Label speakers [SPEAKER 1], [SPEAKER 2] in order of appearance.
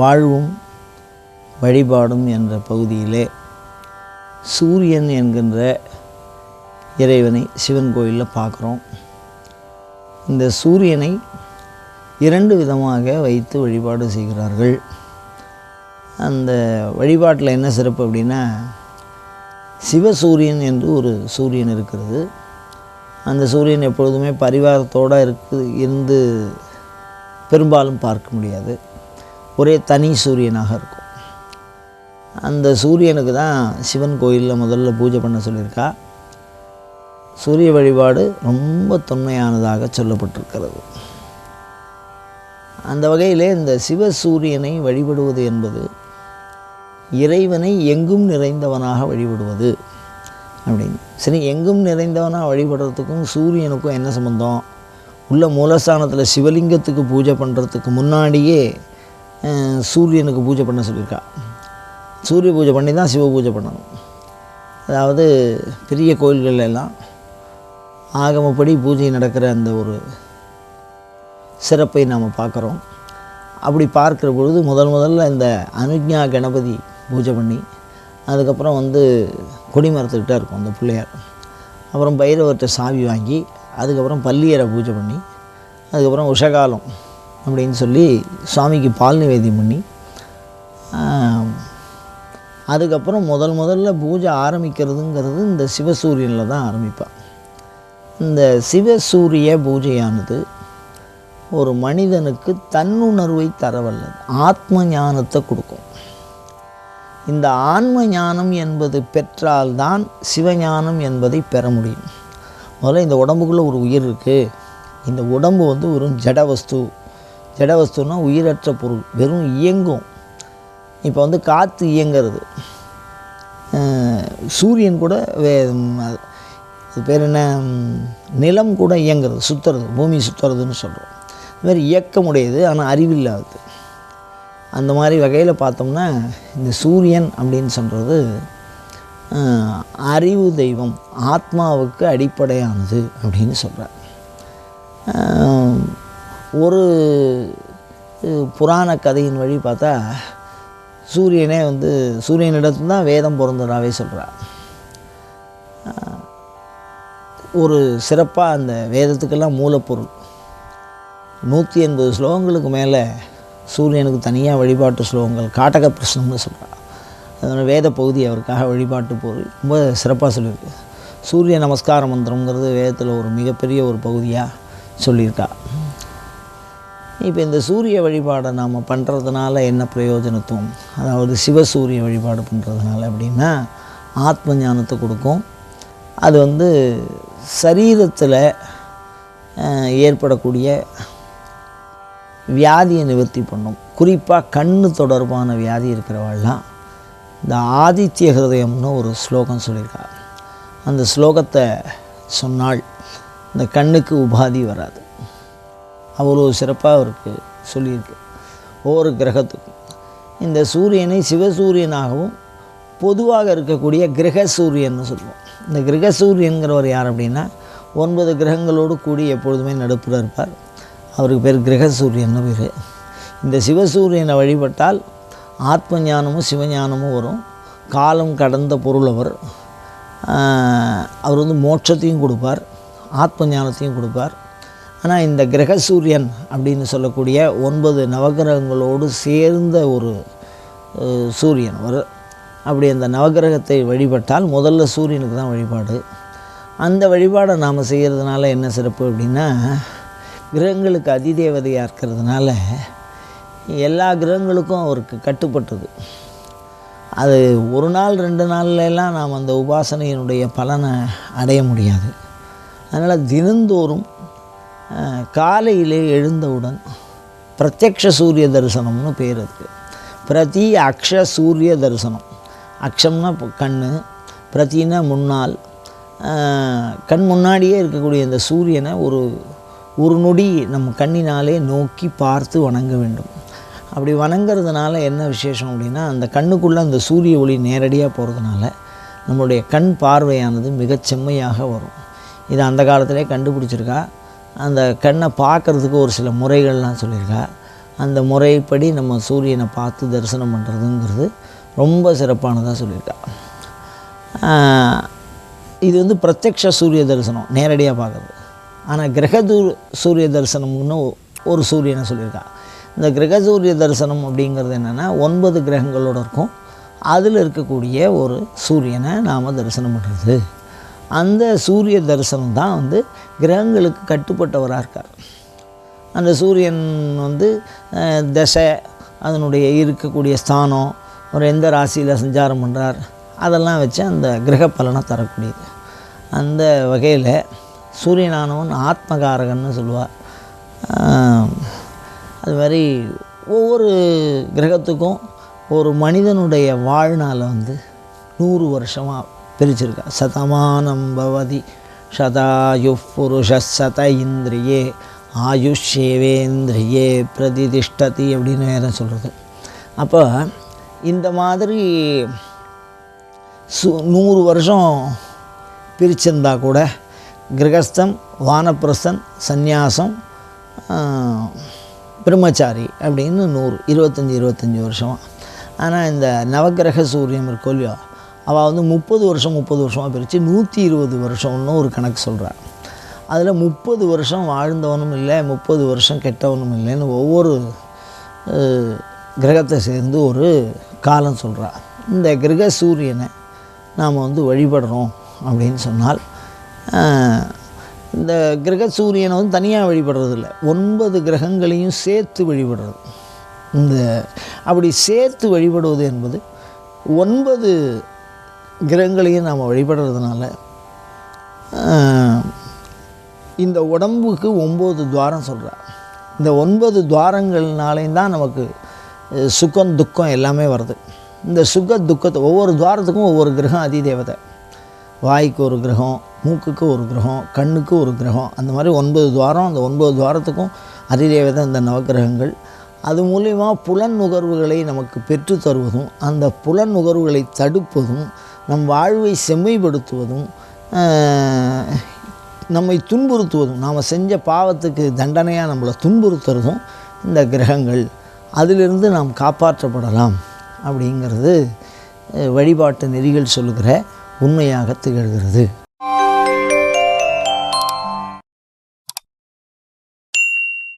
[SPEAKER 1] வாழ்வும் வழிபாடும் என்ற பகுதியிலே சூரியன் என்கின்ற இறைவனை சிவன் கோயிலில் பார்க்குறோம். இந்த சூரியனை இரண்டு விதமாக வைத்து வழிபாடு செய்கிறார்கள். அந்த வழிபாட்டில் என்ன சிறப்பு அப்படின்னா சிவசூரியன் என்று ஒரு சூரியன் இருக்கிறது. அந்த சூரியன் எப்பொழுதுமே பரிவாரத்தோடு இருக்கு இருந்து பெரும்பாலும் பார்க்க முடியாது. ஒரே தனி சூரியனாக இருக்கும். அந்த சூரியனுக்கு தான் சிவன் கோயிலில் முதல்ல பூஜை பண்ண சொல்லியிருக்கா. சூரிய வழிபாடு ரொம்ப தொன்மையானதாக சொல்லப்பட்டிருக்கிறது. அந்த வகையிலே இந்த சிவ சூரியனை வழிபடுவது என்பது இறைவனை எங்கும் நிறைந்தவனாக வழிபடுவது அப்படின்னு. சரி எங்கும் நிறைந்தவனாக வழிபடுறதுக்கும் சூரியனுக்கும் என்ன சம்பந்தம்? உள்ள மூலஸ்தானத்தில் சிவலிங்கத்துக்கு பூஜை பண்ணுறதுக்கு முன்னாடியே சூரியனுக்கு பூஜை பண்ண சொல்லியிருக்கா. சூரிய பூஜை பண்ணி தான் சிவ பூஜை பண்ணணும். அதாவது பெரிய கோயில்கள் எல்லாம் ஆகமப்படி பூஜை நடக்கிற அந்த ஒரு சிறப்பை நாம் பார்க்குறோம். அப்படி பார்க்குற பொழுது முதல் முதல்ல இந்த அனுஜ்ஞா கணபதி பூஜை பண்ணி அதுக்கப்புறம் வந்து கொடிமரத்துக்கிட்ட இருக்கும் அந்த பிள்ளையார். அப்புறம் பைரவர்கிட்ட சாவி வாங்கி அதுக்கப்புறம் பள்ளியரை பூஜை பண்ணி அதுக்கப்புறம் உஷகாலம் அப்படின்னு சொல்லி சுவாமிக்கு பால் நிவேதியம் பண்ணி அதுக்கப்புறம் முதல் முதல்ல பூஜை ஆரம்பிக்கிறதுங்கிறது இந்த சிவசூரியனில் தான் ஆரம்பிப்பாள் இந்த சிவசூரிய பூஜையானது ஒரு மனிதனுக்கு தன்னுணர்வை தரவல்லது ஆத்ம ஞானத்தை கொடுக்கும். இந்த ஆன்ம ஞானம் என்பது பெற்றால்தான் சிவஞானம் என்பதை பெற முடியும். முதல்ல இந்த உடம்புக்குள்ளே ஒரு உயிர் இருக்குது இந்த உடம்பு வந்து ஒரு ஜடவஸ்து ஜடவஸ்துன்னா உயிரற்ற பொருள் வெறும் இயங்கும். இப்போ வந்து காற்று இயங்கிறது. சூரியன் கூட வே அது பேர் என்ன? நிலம் கூட இயங்கிறது சுற்றுறது பூமி சுற்றுறதுன்னு சொல்கிறோம் இதுமாதிரி இயக்கமுடையது ஆனால் அறிவில்லாதது. அந்த மாதிரி வகையில் பார்த்தோம்னா இந்த சூரியன் அப்படின்னு சொல்கிறது அறிவு தெய்வம் ஆத்மாவுக்கு அடிப்படையானது அப்படின்னு சொல்கிறார் ஒரு புராண கதையின் வழி பார்த்தா சூரியனே வந்து சூரியனிடத்து தான் வேதம் பிறந்ததாகவே சொல்கிறார் ஒரு சிறப்பாக அந்த வேதத்துக்கெல்லாம் மூலப்பொருள். நூற்றி எண்பது ஸ்லோகங்களுக்கு மேலே சூரியனுக்கு தனியாக வழிபாட்டு ஸ்லோகங்கள் காட்டக பிரശ്னம்னு சொல்கிறார் அதனால் வேத பகுதி அவருக்காக வழிபாட்டு பொருள். ரொம்ப சிறப்பாக சொல்லியிருக்கு. சூரிய நமஸ்கார மந்திரங்கிறது வேதத்தில் ஒரு மிகப்பெரிய ஒரு பகுதியாக சொல்லியிருக்கா. இப்போ இந்த சூரிய வழிபாடை நாம் பண்ணுறதுனால என்ன பிரயோஜனத்துவம்? அதாவது சிவசூரிய வழிபாடு பண்ணுறதுனால அப்படின்னா ஆத்ம ஞானத்தை கொடுக்கும். அது வந்து சரீரத்தில் ஏற்படக்கூடிய வியாதியை நிவர்த்தி பண்ணும். குறிப்பாக கண் தொடர்பான வியாதி இருக்கிறவாள்லாம் இந்த ஆதித்ய ஹிருதயம்னு ஒரு ஸ்லோகம் சொல்லியிருக்கா அந்த ஸ்லோகத்தை சொன்னால் இந்த கண்ணுக்கு உபாதி வராது. அவ்வளோ சிறப்பாக இருக்குது சொல்லியிருக்கு. ஒவ்வொரு கிரகத்துக்கும். இந்த சூரியனை சிவசூரியனாகவும் பொதுவாக இருக்கக்கூடிய கிரக சூரியன்னு சொல்லுவோம். இந்த கிரக சூரியன்கிறவர் யார் அப்படின்னா ஒன்பது கிரகங்களோடு கூடி எப்பொழுதுமே நடுப்புற இருப்பார். அவருக்கு பேர் கிரக சூரியன்னு பேர். இந்த சிவசூரியனை வழிபட்டால் ஆத்ம ஞானமும் சிவஞானமும் வரும். காலம் கடந்த பொருள் அவர். அவர் வந்து மோட்சத்தையும் கொடுப்பார். ஆத்ம ஞானத்தையும் கொடுப்பார். ஆனால் இந்த கிரக சூரியன் அப்படின்னு சொல்லக்கூடிய ஒன்பது நவகிரகங்களோடு சேர்ந்த ஒரு சூரியன் ஒரு அப்படி அந்த நவகிரகத்தை வழிபட்டால் முதல்ல சூரியனுக்கு தான் வழிபாடு. அந்த வழிபாடை நாம் செய்கிறதுனால என்ன சிறப்பு அப்படின்னா கிரகங்களுக்கு அதிதேவதையாக இருக்கிறதுனால எல்லா கிரகங்களுக்கும் அவருக்கு கட்டுப்பட்டது. அது ஒரு நாள் ரெண்டு நாள்லாம் நாம் அந்த உபாசனையினுடைய பலனை அடைய முடியாது. அதனால் தினந்தோறும் காலையிலே எழுந்தவுடன் பிரத்யக்ஷ சூரிய தரிசனம்னு பேர் அதுக்கு பிரதி அக்ஷ சூரிய தரிசனம். அக்ஷம்னா இப்போ கண் பிரதினா முன்னால். கண் முன்னாடியே இருக்கக்கூடிய இந்த சூரியனை ஒரு ஒரு நொடி நம்ம கண்ணினாலே நோக்கி பார்த்து வணங்க வேண்டும். அப்படி வணங்குறதுனால என்ன விசேஷம் அப்படின்னா அந்த கண்ணுக்குள்ளே அந்த சூரிய ஒளி நேரடியாக போகிறதுனால நம்மளுடைய கண் பார்வையானது மிகச் செம்மையாக வரும். இதை அந்த காலத்திலே கண்டுபிடிச்சிருக்கா? அந்த கண்ணை பார்க்கறதுக்கு ஒரு சில முறைகள்லாம் சொல்லியிருக்கா. அந்த முறைப்படி நம்ம சூரியனை பார்த்து தரிசனம் பண்ணுறதுங்கிறது ரொம்ப சிறப்பானதாக சொல்லியிருக்கா. இது வந்து பிரத்யக்ஷ சூரிய தரிசனம் நேரடியாக பார்க்குறது. ஆனால் கிரகதூ சூரிய தரிசனம்னு ஒரு சூரியனை சொல்லியிருக்கா. இந்த கிரக சூரிய தரிசனம் அப்படிங்கிறது என்னென்னா ஒன்பது கிரகங்களோட இருக்கும். அதில் இருக்கக்கூடிய ஒரு சூரியனை நாம் தரிசனம் பண்ணுறது அந்த சூரிய தரிசனம் தான் வந்து கிரகங்களுக்கு கட்டுப்பட்டவராக இருக்கார். அந்த சூரியன் வந்து தசை அதனுடைய இருக்கக்கூடிய ஸ்தானம் ஒரு எந்த ராசியில் சஞ்சாரம் பண்ணுறார் அதெல்லாம் வச்சு அந்த கிரக பலனை தரக்கூடியது. அந்த வகையில் சூரியனானவன் ஆத்மகாரகன்னு சொல்லுவார் அது மாதிரி ஒவ்வொரு கிரகத்துக்கும் ஒரு மனிதனுடைய வாழ்நாளை வந்து நூறு வருஷமாக பிரிச்சிருக்கா சதமானம் பவதி சதாயு புருஷ சத இந்திரியே ஆயுஷேவேந்திரியே பிரதிதிஷ்டதி அப்படின்னு வேற சொல்கிறது அப்போ இந்த மாதிரி சு நூறு வருஷம் பிரிச்சிருந்தா கூட கிரகஸ்தம் வானப்பிரஸ்தன் சந்நியாசம் பிரம்மச்சாரி அப்படின்னு நூறு இருபத்தஞ்சி இருபத்தஞ்சி வருஷமாக ஆனால் இந்த நவக்கிரக சூரியம் இருக்கோ இல்லையோ அவள் வந்து முப்பது வருஷம் முப்பது வருஷமாக பிரித்து நூற்றி இருபது வருஷம்னு ஒரு கணக்கு சொல்கிறாள் அதில் முப்பது வருஷம் வாழ்ந்தவனும் இல்லை முப்பது வருஷம் கெட்டவனும் இல்லைன்னு ஒவ்வொரு கிரகத்தை சேர்ந்து ஒரு காலம் சொல்கிறா இந்த கிரக சூரியனை நாம் வந்து வழிபடுறோம் அப்படின்னு சொன்னால் இந்த கிரக சூரியனை வந்து தனியாக வழிபடுறது இல்லை ஒன்பது கிரகங்களையும் சேர்த்து வழிபடுறது. இந்த அப்படி சேர்த்து வழிபடுவது என்பது ஒன்பது கிரகங்களையும் நாம் வழிபடுறதுனால இந்த உடம்புக்கு ஒம்பது துவாரம் சொல்கிறார் இந்த ஒன்பது துவாரங்கள்னாலையும் தான் நமக்கு அஹ், சுகம் துக்கம் எல்லாமே வருது. இந்த சுக துக்கத்தை ஒவ்வொரு துவாரத்துக்கும் ஒவ்வொரு கிரகம் அதிதேவதை வாய்க்கு ஒரு கிரகம் மூக்குக்கு ஒரு கிரகம் கண்ணுக்கு ஒரு கிரகம் அந்த மாதிரி ஒன்பது துவாரம் அந்த ஒன்பது துவாரத்துக்கும் அதிதேவதை இந்த நவக்கிரகங்கள். அது மூலிமா புலன் நுகர்வுகளை நமக்கு பெற்று தருவதும் அந்த புலன் நுகர்வுகளை தடுப்பதும் நம் வாழ்வை செம்மைப்படுத்துவதும் நம்மை துன்புறுத்துவதும் நாம் செஞ்ச பாவத்துக்கு தண்டனையாக நம்மளை துன்புறுத்துறதும் இந்த கிரகங்கள். அதிலிருந்து நாம் காப்பாற்றப்படலாம் அப்படிங்கிறது வழிபாட்டு நெறிகள் சொல்கிற உண்மையாக திகழ்கிறது.